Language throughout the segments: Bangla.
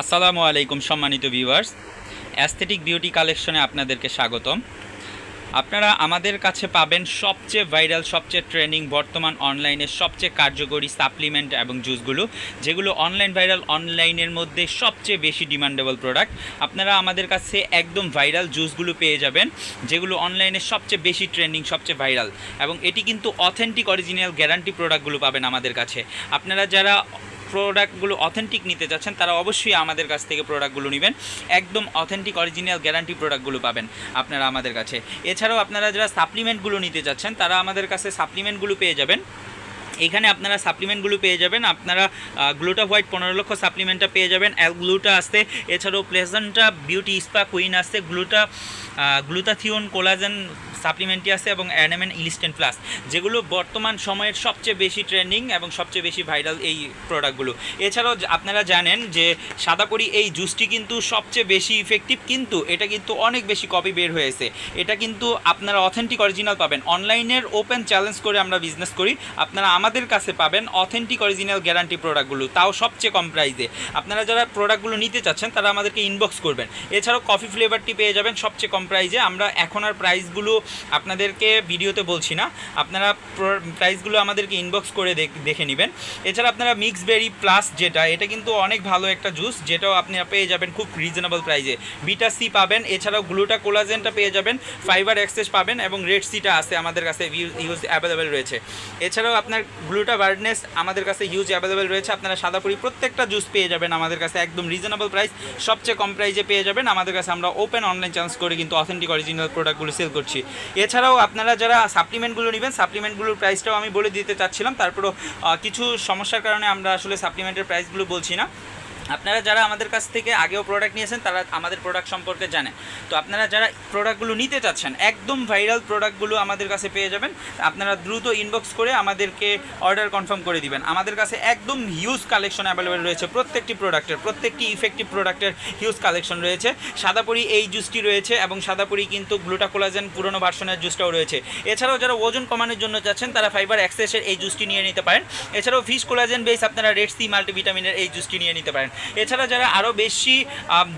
আসসালামু আলাইকুম সম্মানিত ভিউয়ার্স। অ্যাস্থেটিক বিউটি কালেকশনে আপনাদেরকে স্বাগতম। আপনারা আমাদের কাছে পাবেন সবচেয়ে ভাইরাল, সবচেয়ে ট্রেনিং বর্তমান অনলাইনের সবচেয়ে কার্যকরী সাপ্লিমেন্ট এবং জুসগুলো যেগুলো অনলাইন ভাইরাল অনলাইনের মধ্যে সবচেয়ে বেশি ডিমান্ডেবল প্রোডাক্ট আপনারা আমাদের কাছে একদম ভাইরাল জুসগুলো পেয়ে যাবেন, যেগুলো অনলাইনে সবচেয়ে বেশি ট্রেন্ডিং সবচেয়ে ভাইরাল এবং এটি কিন্তু অথেন্টিক অরিজিনাল গ্যারান্টি প্রোডাক্টগুলো পাবেন আমাদের কাছে। আপনারা যারা প্রোডাক্টগুলো অথেন্টিক নিতে চাচ্ছেন তারা অবশ্যই আমাদের কাছ থেকে প্রোডাক্টগুলো নেবেন। একদম অথেন্টিক অরিজিনাল গ্যারান্টি প্রোডাক্টগুলো পাবেন আপনারা আমাদের কাছে। এছাড়াও আপনারা যারা সাপ্লিমেন্টগুলো নিতে চাচ্ছেন তারা আমাদের কাছে সাপ্লিমেন্টগুলো পেয়ে যাবেন। এখানে আপনারা সাপ্লিমেন্টগুলো পেয়ে যাবেন, আপনারা গ্লুটা হোয়াইট পনেরো লক্ষ সাপ্লিমেন্টটা পেয়ে যাবেন অ্যাল গ্লুটা আসতে, এছাড়াও প্লেজেন্টটা বিউটি স্পা কুইন আসতে গ্লুটা গ্লুটাথিওন কোলাজেন সাপ্লিমেন্টটি আছে এবং অ্যানামেন ইলিস্টেন প্লাস, যেগুলো বর্তমান সময়ের সবচেয়ে বেশি ট্রেন্ডিং এবং সবচেয়ে বেশি ভাইরাল এই প্রোডাক্টগুলো। এছাড়াও আপনারা জানেন যে সাদাপরি এই জুসটি কিন্তু সবচেয়ে বেশি ইফেক্টিভ কিন্তু এটা কিন্তু অনেক বেশি কপি বের হয়েছে। এটা কিন্তু আপনারা অথেন্টিক অরিজিনাল পাবেন। অনলাইনের ওপেন চ্যালেঞ্জ করে আমরা বিজনেস করি। আপনারা আমাদের কাছে পাবেন অথেন্টিক অরিজিনাল গ্যারান্টি প্রোডাক্টগুলো। তাও সবচেয়ে কম প্রাইসে আপনারা যারা প্রোডাক্টগুলো নিতে চাচ্ছেন, তারা আমাদেরকে ইনবক্স করবেন। এছাড়াও কফি ফ্লেভারটি পেয়ে যাবেন সবচেয়ে কম প্রাইসে আমরা এখন আর প্রাইসগুলো আপনাদেরকে ভিডিওতে বলছি না। আপনারা প্রাইসগুলো আমাদেরকে ইনবক্স করে দেখ- নেবেন। এছাড়া আপনারা মিক্স বেরি প্লাস যেটা, এটা কিন্তু অনেক ভালো একটা জুস যেটাও আপনি পেয়ে যাবেন খুব রিজনেবল প্রাইজে বিটা সি পাবেন, এছাড়াও গ্লুটা কোলাজেনটা পেয়ে যাবেন ফাইবার অ্যাক্সেস পাবেন এবং রেড সিটা আছে আমাদের কাছে ইউজ অ্যাভেলেবেল রয়েছে। এছাড়াও আপনার গ্লুটা বার্ডনেস আমাদের কাছে হিউজ অ্যাভেলেবেল রয়েছে, আপনারা সাদাপুরি প্রত্যেকটা জুস পেয়ে যাবেন আমাদের কাছে, একদম রিজনেবল প্রাইস সবচেয়ে কম প্রাইজে পেয়ে যাবেন আমাদের কাছে, আমরা ওপেন অনলাইন চান্স করে কিন্তু অথেন্টিক অরিজিনাল প্রোডাক্টগুলো সেল করছি। এছাড়াও আপনারা যারা সাপ্লিমেন্টগুলো নেবেন সাপ্লিমেন্টগুলোর প্রাইসটাও আমি বলে দিতে চাচ্ছিলাম। তারপরও কিছু সমস্যার কারণে আমরা আসলে সাপ্লিমেন্টের প্রাইসগুলো বলছি না। আপনারা যারা আমাদের কাছ থেকে আগেও প্রোডাক্ট নিয়েছেন, তারা আমাদের প্রোডাক্ট সম্পর্কে জানে তো আপনারা যারা প্রোডাক্টগুলো নিতে চাচ্ছেন, একদম ভাইরাল প্রোডাক্টগুলো আমাদের কাছে পেয়ে যাবেন। আপনারা দ্রুত ইনবক্স করে আমাদেরকে অর্ডার কনফার্ম করে দিবেন। আমাদের কাছে একদম হিউজ কালেকশন অ্যাভেলেবেল রয়েছে, প্রত্যেকটি প্রোডাক্টের প্রত্যেকটি ইফেক্টিভ প্রোডাক্টের হিউজ কালেকশন রয়েছে। সাদাপুরি এই জুসটি রয়েছে এবং সাদাপুরি কিন্তু গ্লুটা কোলাজেন পুরনো ভার্সনের জুসটাও রয়েছে। এছাড়াও যারা ওজন কমানোর জন্য চাচ্ছেন, তারা ফাইবার অ্যাক্সেসের এই জুসটি নিয়ে নিতে পারেন। এছাড়াও ফিশ কোলাজেন বেস আপনারা রেড সি মাল্টিভিটামিনের এই জুসটি নিয়ে নিতে পারেন। এছাড়া যারা আরও বেশি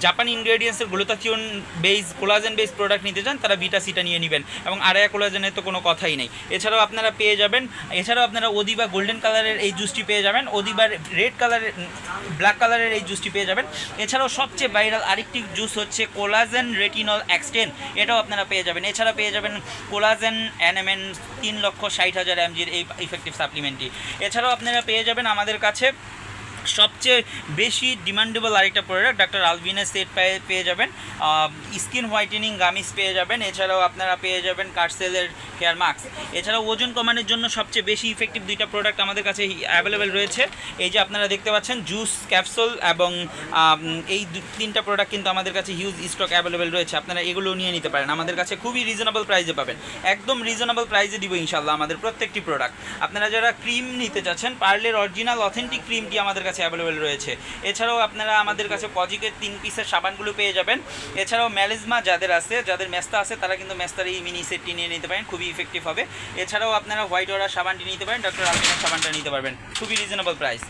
জাপানি ইনগ্রেডিয়েন্টসের glutathione base collagen base product নিতে চান, তারা বিটা সিটা নিয়ে নেবেন এবং আড়াইয়া কোলাজেনের তো কোনো কথাই নেই। এছাড়াও আপনারা পেয়ে যাবেন, এছাড়াও আপনারা ওদিবা গোল্ডেন কালারের এই জুসটি পেয়ে যাবেন ওদিবার রেড কালারের ব্ল্যাক কালারের এই জুসটি পেয়ে যাবেন। এছাড়াও সবচেয়ে ভাইরাল আরেকটি জুস হচ্ছে কোলাজেন রেটিনল এক্সটেন এটাও আপনারা পেয়ে যাবেন। এছাড়া পেয়ে যাবেন কোলাজেন অ্যানেমেন তিন লক্ষ ষাট হাজার এমজির এই ইফেক্টিভ সাপ্লিমেন্টটি এছাড়াও আপনারা পেয়ে যাবেন আমাদের কাছে সবচেয়ে বেশি ডিমান্ডেবল আরেকটা প্রোডাক্ট ডাক্তার আলভিনের সেট পেয়ে পেয়ে যাবেন। স্কিন হোয়াইটেনিং গামিস পেয়ে যাবেন। এছাড়াও আপনারা পেয়ে যাবেন কার্সেলের হেয়ার মাস্ক এছাড়াও ওজন কমানোর জন্য সবচেয়ে বেশি ইফেক্টিভ দুইটা প্রোডাক্ট আমাদের কাছে অ্যাভেলেবেল রয়েছে। এই যে আপনারা দেখতে পাচ্ছেন জুস ক্যাপসুল এবং এই তিনটা প্রোডাক্ট কিন্তু আমাদের কাছে হিউজ স্টক অ্যাভেলেবেল রয়েছে। আপনারা এগুলো নিয়ে নিতে পারেন। আমাদের কাছে খুবই রিজনেবল প্রাইসে পাবেন। একদম রিজনেবল প্রাইসে দিব ইনশাল্লাহ আমাদের প্রত্যেকটি প্রোডাক্ট আপনারা যারা ক্রিম নিতে চাচ্ছেন পার্লের অরিজিনাল অথেন্টিক ক্রিমটি আমাদের কাছে অ্যাভেলেবেল রয়েছে। এছাড়াও আপনারা আমাদের কাছে পজিকের তিন পিসের সাবানগুলো পেয়ে যাবেন। এছাড়াও ম্যালেজমা যাদের আছে যাদের মেস্তা আছে তারা কিন্তু মেস্তার এই মিনি সেটটি নিয়ে নিতে পারেন খুবই ইফেক্টিভ হবে। এছাড়াও আপনারা হোয়াইট ওয়ারা সাবানটি নিতে পারেন ডক্টর আলমিনার সাবানটা নিতে পারবেন। খুবই রিজনেবল প্রাইস